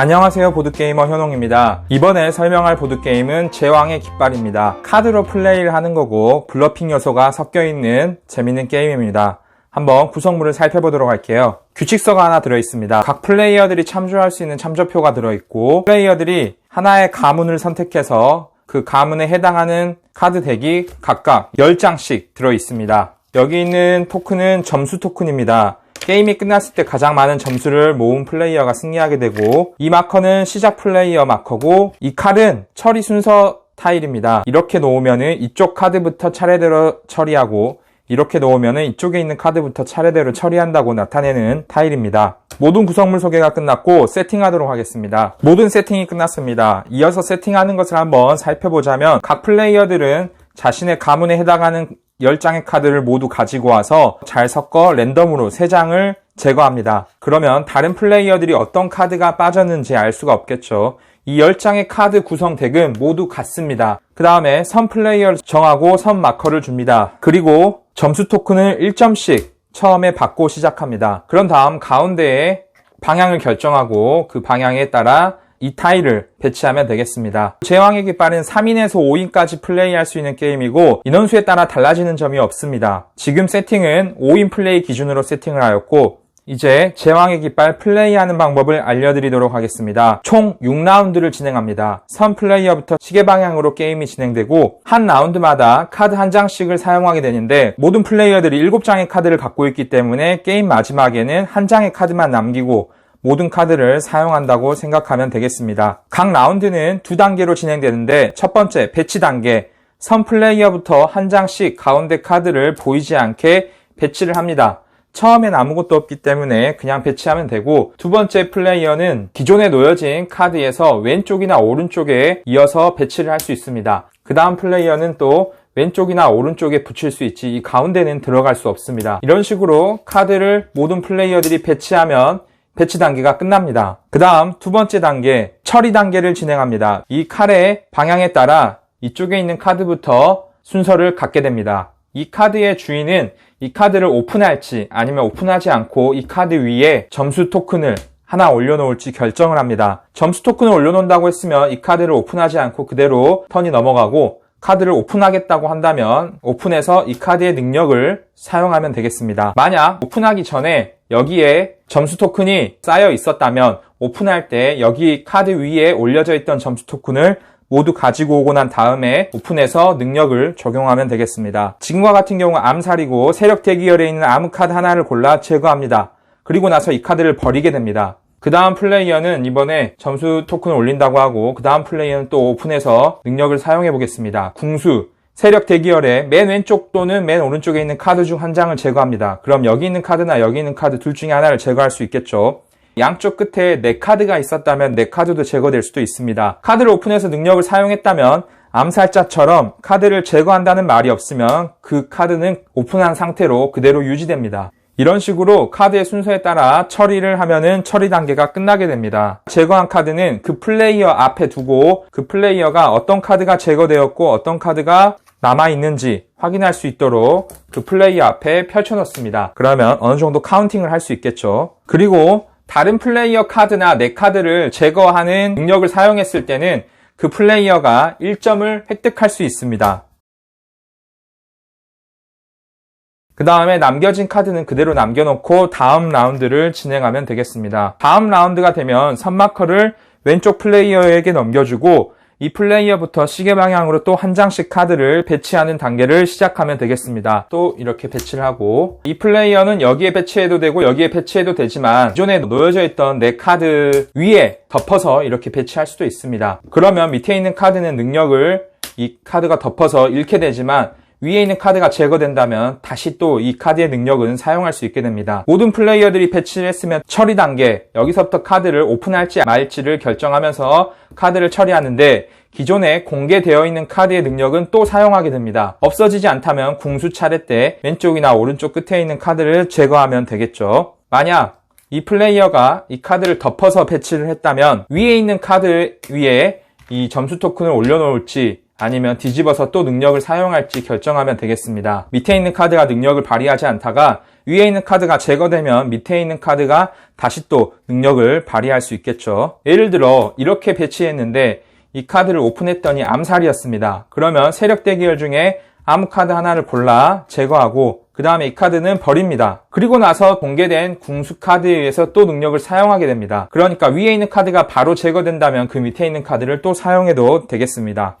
안녕하세요 보드게이머 현홍입니다. 이번에 설명할 보드게임은 제왕의 깃발입니다. 카드로 플레이를 하는 거고 블러핑 요소가 섞여있는 재밌는 게임입니다. 한번 구성물을 살펴보도록 할게요. 규칙서가 하나 들어있습니다. 각 플레이어들이 참조할 수 있는 참조표가 들어있고 플레이어들이 하나의 가문을 선택해서 그 가문에 해당하는 카드 덱이 각각 10장씩 들어있습니다. 여기 있는 토큰은 점수 토큰입니다 게임이 끝났을 때 가장 많은 점수를 모은 플레이어가 승리하게 되고 이 마커는 시작 플레이어 마커고 이 칼은 처리 순서 타일입니다. 이렇게 놓으면은 이쪽 카드부터 차례대로 처리하고 이렇게 놓으면은 이쪽에 있는 카드부터 차례대로 처리한다고 나타내는 타일입니다. 모든 구성물 소개가 끝났고 세팅하도록 하겠습니다. 모든 세팅이 끝났습니다. 이어서 세팅하는 것을 한번 살펴보자면 각 플레이어들은 자신의 가문에 해당하는 10장의 카드를 모두 가지고 와서 잘 섞어 랜덤으로 3장을 제거합니다. 그러면 다른 플레이어들이 어떤 카드가 빠졌는지 알 수가 없겠죠. 이 10장의 카드 구성 덱은 모두 같습니다. 그 다음에 선 플레이어를 정하고 선 마커를 줍니다. 그리고 점수 토큰을 1점씩 처음에 받고 시작합니다. 그런 다음 가운데에 방향을 결정하고 그 방향에 따라 이 타일을 배치하면 되겠습니다. 제왕의 깃발은 3인에서 5인까지 플레이할 수 있는 게임이고 인원수에 따라 달라지는 점이 없습니다. 지금 세팅은 5인 플레이 기준으로 세팅을 하였고 이제 제왕의 깃발 플레이하는 방법을 알려드리도록 하겠습니다. 총 6라운드를 진행합니다. 선 플레이어부터 시계 방향으로 게임이 진행되고 한 라운드마다 카드 한 장씩을 사용하게 되는데 모든 플레이어들이 7장의 카드를 갖고 있기 때문에 게임 마지막에는 한 장의 카드만 남기고 모든 카드를 사용한다고 생각하면 되겠습니다. 각 라운드는 두 단계로 진행되는데 첫 번째 배치 단계 선 플레이어부터 한 장씩 가운데 카드를 보이지 않게 배치를 합니다. 처음엔 아무것도 없기 때문에 그냥 배치하면 되고 두 번째 플레이어는 기존에 놓여진 카드에서 왼쪽이나 오른쪽에 이어서 배치를 할 수 있습니다. 그 다음 플레이어는 또 왼쪽이나 오른쪽에 붙일 수 있지 이 가운데는 들어갈 수 없습니다. 이런 식으로 카드를 모든 플레이어들이 배치하면 배치 단계가 끝납니다. 그 다음 두 번째 단계 처리 단계를 진행합니다. 이 칼의 방향에 따라 이쪽에 있는 카드부터 순서를 갖게 됩니다. 이 카드의 주인은 이 카드를 오픈할지 아니면 오픈하지 않고 이 카드 위에 점수 토큰을 하나 올려놓을지 결정을 합니다. 점수 토큰을 올려놓는다고 했으면 이 카드를 오픈하지 않고 그대로 턴이 넘어가고 카드를 오픈하겠다고 한다면 오픈해서 이 카드의 능력을 사용하면 되겠습니다. 만약 오픈하기 전에 여기에 점수 토큰이 쌓여 있었다면 오픈할 때 여기 카드 위에 올려져 있던 점수 토큰을 모두 가지고 오고 난 다음에 오픈해서 능력을 적용하면 되겠습니다. 지금과 같은 경우 암살이고 세력 대기열에 있는 아무 카드 하나를 골라 제거합니다. 그리고 나서 이 카드를 버리게 됩니다. 그 다음 플레이어는 이번에 점수 토큰을 올린다고 하고 그 다음 플레이어는 또 오픈해서 능력을 사용해 보겠습니다. 궁수, 세력 대기열의 맨 왼쪽 또는 맨 오른쪽에 있는 카드 중 한 장을 제거합니다. 그럼 여기 있는 카드나 여기 있는 카드 둘 중에 하나를 제거할 수 있겠죠. 양쪽 끝에 네 카드가 있었다면 네 카드도 제거될 수도 있습니다. 카드를 오픈해서 능력을 사용했다면 암살자처럼 카드를 제거한다는 말이 없으면 그 카드는 오픈한 상태로 그대로 유지됩니다. 이런 식으로 카드의 순서에 따라 처리를 하면은 처리 단계가 끝나게 됩니다. 제거한 카드는 그 플레이어 앞에 두고 그 플레이어가 어떤 카드가 제거되었고 어떤 카드가 남아있는지 확인할 수 있도록 그 플레이어 앞에 펼쳐놓습니다. 그러면 어느 정도 카운팅을 할 수 있겠죠. 그리고 다른 플레이어 카드나 내 카드를 제거하는 능력을 사용했을 때는 그 플레이어가 1점을 획득할 수 있습니다. 그 다음에 남겨진 카드는 그대로 남겨놓고 다음 라운드를 진행하면 되겠습니다. 다음 라운드가 되면 선마커를 왼쪽 플레이어에게 넘겨주고 이 플레이어부터 시계 방향으로 또 한 장씩 카드를 배치하는 단계를 시작하면 되겠습니다. 또 이렇게 배치를 하고 이 플레이어는 여기에 배치해도 되고 여기에 배치해도 되지만 기존에 놓여져 있던 내 카드 위에 덮어서 이렇게 배치할 수도 있습니다. 그러면 밑에 있는 카드는 능력을 이 카드가 덮어서 잃게 되지만 위에 있는 카드가 제거된다면 다시 또 이 카드의 능력은 사용할 수 있게 됩니다. 모든 플레이어들이 배치를 했으면 처리 단계, 여기서부터 카드를 오픈할지 말지를 결정하면서 카드를 처리하는데 기존에 공개되어 있는 카드의 능력은 또 사용하게 됩니다. 없어지지 않다면 궁수 차례 때 왼쪽이나 오른쪽 끝에 있는 카드를 제거하면 되겠죠. 만약 이 플레이어가 이 카드를 덮어서 배치를 했다면 위에 있는 카드 위에 이 점수 토큰을 올려놓을지 아니면 뒤집어서 또 능력을 사용할지 결정하면 되겠습니다. 밑에 있는 카드가 능력을 발휘하지 않다가 위에 있는 카드가 제거되면 밑에 있는 카드가 다시 또 능력을 발휘할 수 있겠죠. 예를 들어 이렇게 배치했는데 이 카드를 오픈했더니 암살이었습니다. 그러면 세력 대기열 중에 아무 카드 하나를 골라 제거하고 그 다음에 이 카드는 버립니다. 그리고 나서 공개된 궁수 카드에 의해서 또 능력을 사용하게 됩니다. 그러니까 위에 있는 카드가 바로 제거된다면 그 밑에 있는 카드를 또 사용해도 되겠습니다.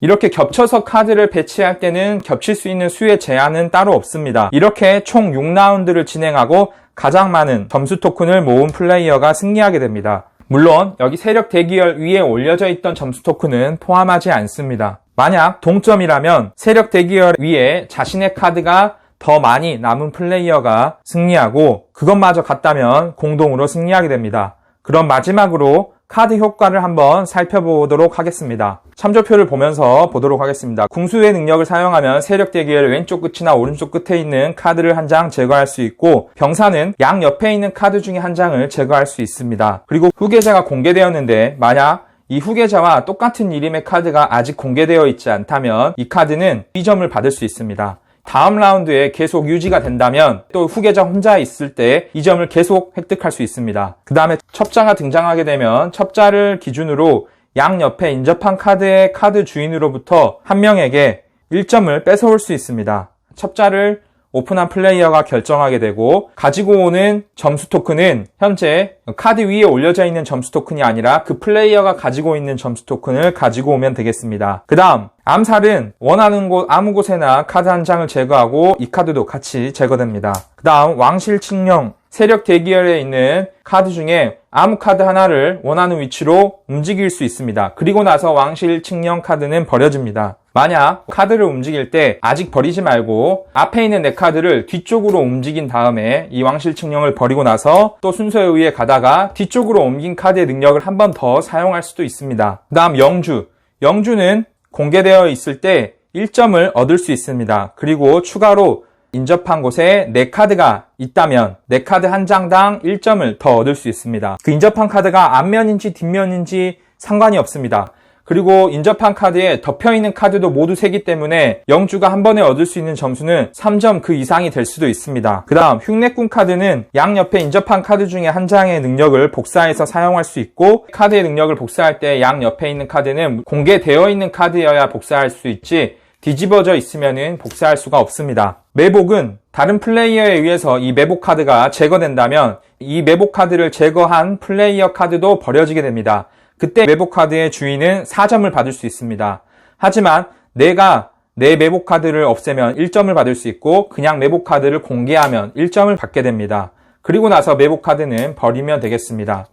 이렇게 겹쳐서 카드를 배치할 때는 겹칠 수 있는 수의 제한은 따로 없습니다. 이렇게 총 6라운드를 진행하고 가장 많은 점수 토큰을 모은 플레이어가 승리하게 됩니다. 물론 여기 세력 대기열 위에 올려져 있던 점수 토큰은 포함하지 않습니다. 만약 동점이라면 세력 대기열 위에 자신의 카드가 더 많이 남은 플레이어가 승리하고 그것마저 같다면 공동으로 승리하게 됩니다. 그럼 마지막으로 카드 효과를 한번 살펴보도록 하겠습니다. 참조표를 보면서 보도록 하겠습니다. 궁수의 능력을 사용하면 세력 대기열 왼쪽 끝이나 오른쪽 끝에 있는 카드를 한 장 제거할 수 있고 병사는 양 옆에 있는 카드 중에 한 장을 제거할 수 있습니다. 그리고 후계자가 공개되었는데 만약 이 후계자와 똑같은 이름의 카드가 아직 공개되어 있지 않다면 이 카드는 2점을 받을 수 있습니다. 다음 라운드에 계속 유지가 된다면 또 후계자 혼자 있을 때 이 점을 계속 획득할 수 있습니다. 그 다음에 첩자가 등장하게 되면 첩자를 기준으로 양 옆에 인접한 카드의 카드 주인으로부터 한 명에게 1점을 뺏어올 수 있습니다. 첩자를 오픈한 플레이어가 결정하게 되고 가지고 오는 점수 토큰은 현재 카드 위에 올려져 있는 점수 토큰이 아니라 그 플레이어가 가지고 있는 점수 토큰을 가지고 오면 되겠습니다. 그 다음 암살은 원하는 곳 아무 곳에나 카드 한 장을 제거하고 이 카드도 같이 제거됩니다. 그 다음 왕실 칙령 세력 대기열에 있는 카드 중에 아무 카드 하나를 원하는 위치로 움직일 수 있습니다. 그리고 나서 왕실 칙령 카드는 버려집니다. 만약 카드를 움직일 때 아직 버리지 말고 앞에 있는 내 카드를 뒤쪽으로 움직인 다음에 이 왕실 칙령을 버리고 나서 또 순서에 의해 가다가 뒤쪽으로 옮긴 카드의 능력을 한 번 더 사용할 수도 있습니다. 그 다음 영주. 영주는 공개되어 있을 때 1점을 얻을 수 있습니다. 그리고 추가로 인접한 곳에 내 카드가 있다면 내 카드 한 장당 1점을 더 얻을 수 있습니다. 그 인접한 카드가 앞면인지 뒷면인지 상관이 없습니다. 그리고 인접한 카드에 덮여 있는 카드도 모두 세기 때문에 영주가 한 번에 얻을 수 있는 점수는 3점 그 이상이 될 수도 있습니다. 그 다음 흉내꾼 카드는 양 옆에 인접한 카드 중에 한 장의 능력을 복사해서 사용할 수 있고 카드의 능력을 복사할 때 양 옆에 있는 카드는 공개되어 있는 카드여야 복사할 수 있지 뒤집어져 있으면 복사할 수가 없습니다. 매복은 다른 플레이어에 의해서 이 매복 카드가 제거된다면 이 매복 카드를 제거한 플레이어 카드도 버려지게 됩니다. 그때 매복 카드의 주인은 4점을 받을 수 있습니다. 하지만 내가 내 매복 카드를 없애면 1점을 받을 수 있고 그냥 매복 카드를 공개하면 1점을 받게 됩니다. 그리고 나서 매복 카드는 버리면 되겠습니다.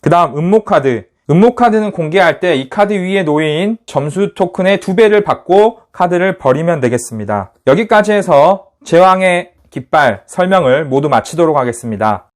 그 다음 음모 카드. 음모 카드는 공개할 때 이 카드 위에 놓인 점수 토큰의 두 배를 받고 카드를 버리면 되겠습니다. 여기까지 해서 제왕의 깃발 설명을 모두 마치도록 하겠습니다.